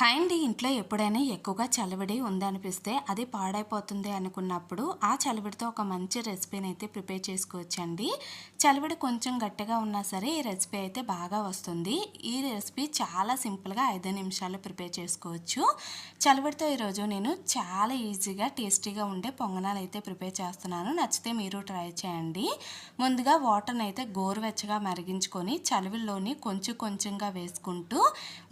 Hi అండి ఇంట్లో ఎప్పుడైనా ఎక్కువగా చలివిడి ఉందనిపిస్తే అది పాడైపోతుంది అనుకున్నప్పుడు ఆ చలివిడితో ఒక మంచి రెసిపీని అయితే ప్రిపేర్ చేసుకోవచ్చండి. చలివిడి కొంచెం గట్టిగా ఉన్నా సరే ఈ రెసిపీ అయితే బాగా వస్తుంది. ఈ రెసిపీ చాలా సింపుల్గా ఐదు నిమిషాలు ప్రిపేర్ చేసుకోవచ్చు. చలివిడితో ఈరోజు నేను చాలా ఈజీగా టేస్టీగా ఉండే పొంగనాలు అయితే ప్రిపేర్ చేస్తున్నాను. నచ్చితే మీరు ట్రై చేయండి. ముందుగా వాటర్ని అయితే గోరువెచ్చగా మరిగించుకొని చలివిల్లోని కొంచెం కొంచెంగా వేసుకుంటూ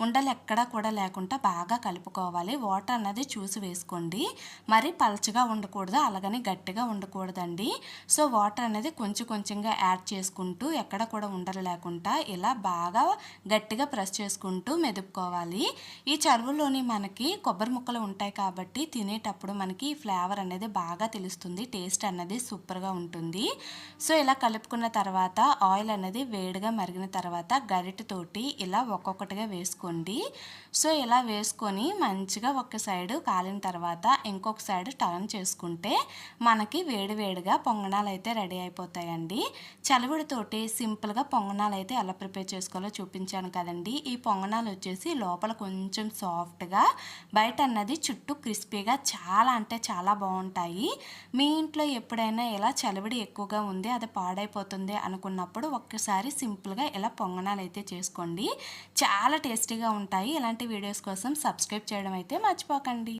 ఉండలు ఎక్కడా కూడా లేకుండా బాగా కలుపుకోవాలి. వాటర్ అన్నది చూసి వేసుకోండి. మరి పలచగా ఉండకూడదు. అలాగని గట్టిగా ఉండకూడదండి. సో వాటర్ అనేది కొంచెం కొంచెంగా యాడ్ చేసుకుంటూ ఎక్కడ కూడా ఉండలు లేకుండా ఇలా బాగా గట్టిగా ప్రెస్ చేసుకుంటూ మెదుపుకోవాలి. ఈ చరువులోని మనకి కొబ్బరి ముక్కలు ఉంటాయి కాబట్టి తినేటప్పుడు మనకి ఈ ఫ్లేవర్ అనేది బాగా తెలుస్తుంది. టేస్ట్ అన్నది సూపర్గా ఉంటుంది. సో ఇలా కలుపుకున్న తర్వాత ఆయిల్ అనేది వేడిగా మరిగిన తర్వాత గరిటతోటి ఇలా ఒక్కొక్కటిగా వేసుకోండి. సో ఇలా వేసుకొని మంచిగా ఒక సైడ్ కాలిన తర్వాత ఇంకొక సైడ్ టర్న్ చేసుకుంటే మనకి వేడివేడిగా పొంగనాలు అయితే రెడీ అయిపోతాయండి. చలివిడితోటి సింపుల్గా పొంగనాలు అయితే ఎలా ప్రిపేర్ చేసుకోవాలో చూపించాను కదండి. ఈ పొంగనాలు వచ్చేసి లోపల కొంచెం సాఫ్ట్గా బయట అన్నది చుట్టూ క్రిస్పీగా చాలా అంటే చాలా బాగుంటాయి. మీ ఇంట్లో ఎప్పుడైనా ఇలా చలివిడి ఎక్కువగా ఉంది అది పాడైపోతుంది అనుకున్నప్పుడు ఒక్కసారి సింపుల్గా ఇలా పొంగనాలు అయితే చేసుకోండి. చాలా టేస్టీగా ఉంటాయి. ఇలాంటి వీడియోస్ కోసం సబ్స్క్రైబ్ చేయడం అయితే మర్చిపోకండి.